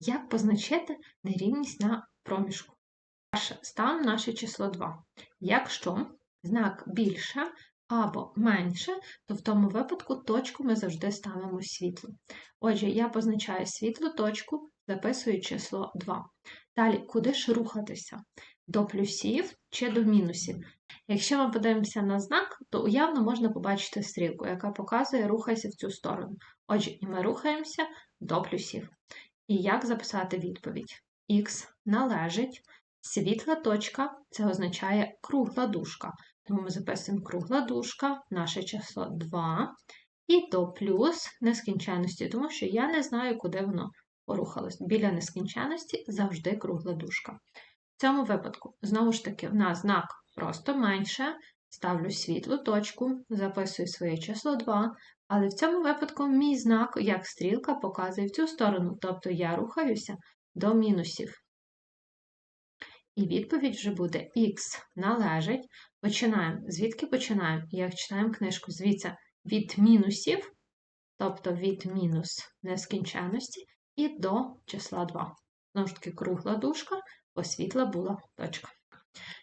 Як позначити нерівність на проміжку? Перше, ставимо наше число 2. Якщо знак більше або менше, то в тому випадку точку ми завжди ставимо світло. Отже, я позначаю світлу точку, записую число 2. Далі, куди ж рухатися? До плюсів чи до мінусів? Якщо ми подивимося на знак, то уявно можна побачити стрілку, яка показує рухайся в цю сторону. Отже, і ми рухаємося до плюсів. І як записати відповідь? Х належить світла точка, це означає кругла дужка. Тому ми записуємо кругла дужка, наше число 2, і до плюс нескінченності, тому що я не знаю, куди воно порухалось. Біля нескінченності завжди кругла дужка. В цьому випадку, знову ж таки, в нас знак просто менше, ставлю світлу точку, записую своє число 2, але в цьому випадку мій знак, як стрілка, показує в цю сторону, тобто я рухаюся до мінусів. І відповідь вже буде х належить. Починаємо. Звідки починаємо? Як читаємо книжку, звідси від мінусів, тобто від мінус нескінченності, і до числа 2. Знову ж таки, кругла дужка, освітла була точка.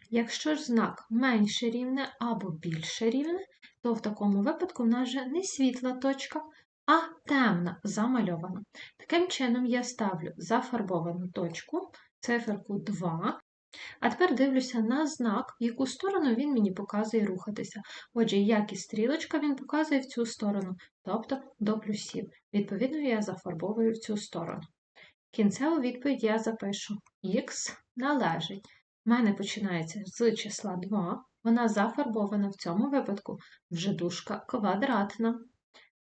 Якщо ж знак менше рівне або більше рівне, то в такому випадку в нас вже не світла точка, а темна замальована. Таким чином, я ставлю зафарбовану точку, циферку 2. А тепер дивлюся на знак, в яку сторону він мені показує рухатися. Отже, як і стрілочка він показує в цю сторону, тобто до плюсів. Відповідно, я зафарбовую в цю сторону. Кінцеву відповідь я запишу х належить. У мене починається з числа 2, вона зафарбована в цьому випадку вже дужка квадратна.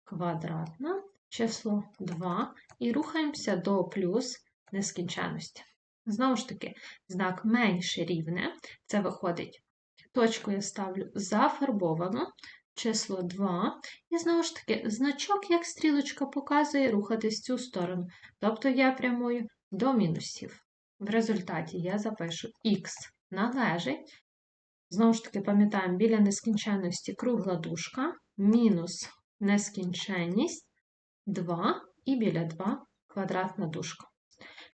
Квадратна число 2 і рухаємося до плюс нескінченності. Знову ж таки, знак менше рівне, це виходить. Точку я ставлю зафарбовано, число 2. І знову ж таки, значок, як стрілочка, показує рухатись в цю сторону. Тобто я прямую до мінусів. В результаті я запишу х належить. Знову ж таки, пам'ятаємо, біля нескінченності кругла дужка, мінус нескінченність 2 і біля 2 квадратна дужка.